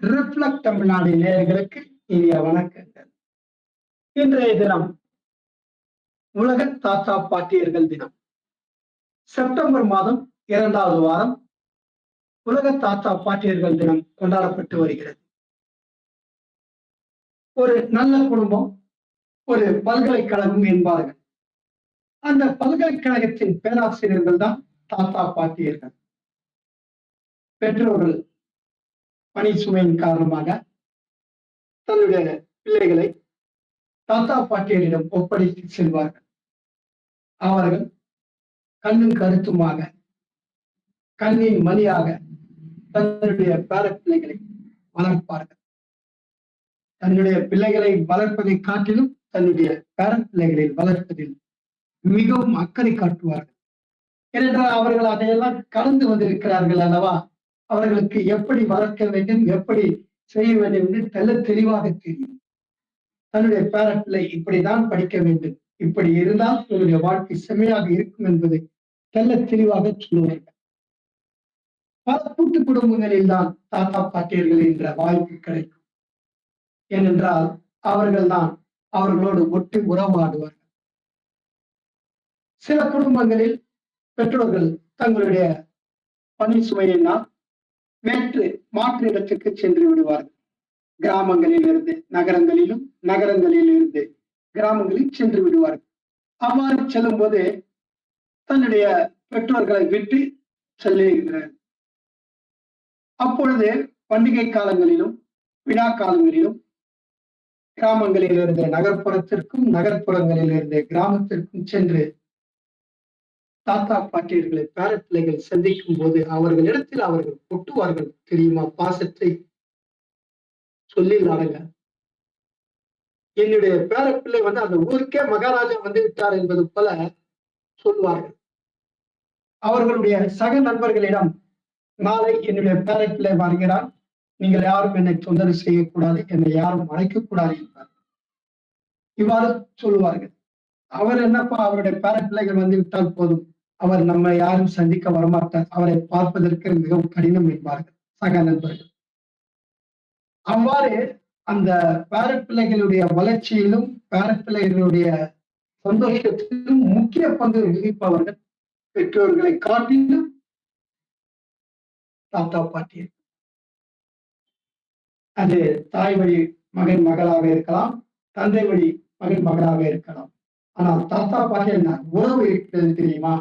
Reflect Tamil Nadu நேயர்களுக்கு இனிய வணக்கங்கள். இன்றைய தினம் உலக தாத்தா பாட்டியர்கள் தினம். செப்டம்பர் மாதம் இரண்டாவது வாரம் உலக தாத்தா பாட்டியர்கள் தினம் கொண்டாடப்பட்டு வருகிறது. ஒரு நல்ல குடும்பம் ஒரு பல்கலைக்கழகம் என்பார்கள். அந்த பல்கலைக்கழகத்தின் பேராசிரியர்கள் தான் தாத்தா பாட்டியர்கள். பெற்றோர்கள் பணி சுமையின் காரணமாக தன்னுடைய பிள்ளைகளை தாத்தா பாட்டியரிடம் ஒப்படைத்து செல்வார்கள். அவர்கள் கண்ணும் கருத்துமாக கண்ணின் மணியாக தன்னுடைய பேர பிள்ளைகளை வளர்ப்பார்கள். தன்னுடைய பிள்ளைகளை வளர்ப்பதை காட்டிலும் தன்னுடைய பேர பிள்ளைகளை வளர்ப்பதில் மிகவும் அக்கறை காட்டுவார்கள். ஏனென்றால் அவர்கள் அதையெல்லாம் கலந்து வந்திருக்கிறார்கள் அல்லவா? அவர்களுக்கு எப்படி வளர்க்க வேண்டும் எப்படி செய்ய வேண்டும் என்று தெல்ல தெளிவாக தெரியும். தன்னுடைய பேரப்பிள்ளை இப்படிதான் படிக்க வேண்டும். இப்படி இருந்தால் உங்களுடைய வாழ்க்கை செம்மையாக இருக்கும் என்பதை தெல்ல தெளிவாக சொல்லுவார்கள். பல கூட்டு குடும்பங்களில் தான் தாத்தா பாட்டியர்கள் என்ற வாய்ப்பு கிடைக்கும். ஏனென்றால் அவர்கள் தான் அவர்களோடு ஒட்டி உறவாடுவார்கள். சில குடும்பங்களில் பெற்றோர்கள் தங்களுடைய பணி சுமையினால் வேற்று மாற்று இடத்துக்கு சென்று விடுவார்கள். கிராமங்களில் இருந்து நகரங்களிலும் நகரங்களில் இருந்து கிராமங்களில் சென்று விடுவார்கள். அவ்வாறு செல்லும் போது தன்னுடைய பெற்றோர்களை விட்டு செல்லுகின்றனர். அப்பொழுது பண்டிகை காலங்களிலும் விழா காலங்களிலும் கிராமங்களில் இருந்து நகர்ப்புறத்திற்கும் நகர்ப்புறங்களில் இருந்து கிராமத்திற்கும் சென்று தாத்தா பாட்டியர்களை பேரப்பிள்ளைகள் சந்திக்கும் போது அவர்களிடத்தில் அவர்கள் கொட்டுவார்கள். தெரியுமா? பாசத்தை சொல்லி நாடுங்க. என்னுடைய பேரப்பிள்ளை வந்து அந்த ஊருக்கே மகாராஜா வந்து விட்டார் என்பது போல சொல்வார்கள். அவர்களுடைய சக நண்பர்களிடம் நாளை என்னுடைய பேரப்பிள்ளை வருகிறார் நீங்கள் யாரும் என்னை தொந்தரவு செய்யக்கூடாது. என்னை யாரும் அழைக்கக்கூடாது என்பார். இவ்வாறு சொல்லுவார்கள் அவர் என்னப்பா? அவருடைய பேரப்பிள்ளைகள் வந்து விட்டால் போதும். அவர் நம்மை யாரும் சந்திக்க வரமாட்டார். அவரை பார்ப்பதற்கு மிகவும் கடினம் என்பார்கள். சக நண்பர்கள். அவ்வாறு அந்த பேரப்பிள்ளைகளுடைய வளர்ச்சியிலும் பேரப்பிள்ளைகளுடைய சந்தோஷத்திலும் முக்கிய பங்கு வகிப்பவர்கள் பெற்றோர்களை காட்டிலும் தாத்தா பாட்டியர் அது தாய் வழி மகன் மகளாக இருக்கலாம் தந்தை வழி மகன் மகளாக இருக்கலாம். ஆனால் தாத்தா பாட்டியல் உறவு இருக்கிறது தெரியுமா?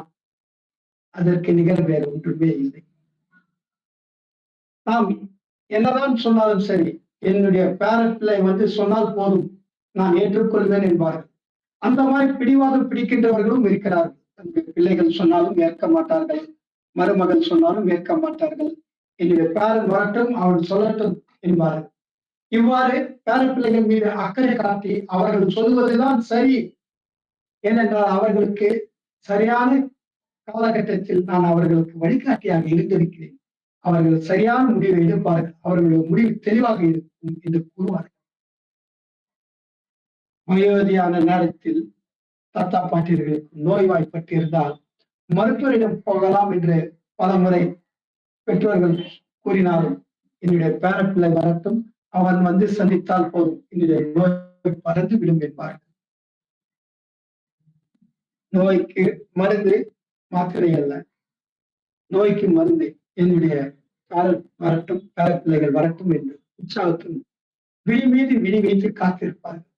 அதற்கு நிகர் வேறு ஒன்றுமே இல்லை. நாம் என்னதான் சொன்னாலும் சரி என்னுடைய பேரப்பிள்ளை வந்து சொன்னால் போதும். நான் ஏற்றுக்கொள்வேன் என்பார்கள். அந்த மாதிரி பிடிவாதம் பிடிக்கின்றவர்களும் இருக்கிறார்கள். தன்னுடைய பிள்ளைகள் சொன்னாலும் ஏற்க மாட்டார்கள். மருமகள் சொன்னாலும் ஏற்க மாட்டார்கள். என்னுடைய பேரன் வரட்டும் அவன் சொல்லட்டும் என்பார்கள். இவ்வாறு பேரப்பிள்ளைகள் மீது அக்கறை காட்டி அவர்கள் சொல்வதுதான் சரி. ஏனென்றால் அவர்களுக்கு சரியான காலகட்டத்தில் நான் அவர்களுக்கு வழிகாட்டியாக இருந்திருக்கிறேன் அவர்கள் சரியான முடிவை எடுப்பார்கள் அவர்களுடைய முடிவு தெளிவாக இருக்கும் என்று கூறுவார்கள். வயோதியான நேரத்தில் தாத்தா பாட்டியர்களுக்கு நோய்வாய்ப்பட்டிருந்தால் மருத்துவரிடம் போகலாம் என்று பல முறை பெற்றோர்கள் கூறினாலும் என்னுடைய பேரப்பிள்ளை வரட்டும். அவன் வந்து சந்தித்தால் போதும். என்னுடைய நோய் பறந்து விடும் என்பார்கள். நோய்க்கு மருந்து மாத்திரை அல்ல. நோய்க்கு மருந்து. என்னுடைய காரல் வரட்டும் பேரப்பிள்ளைகள் வரட்டும் என்று உற்சாகத்தும் விழி மீது விழி வைத்து காத்திருப்பார்கள்.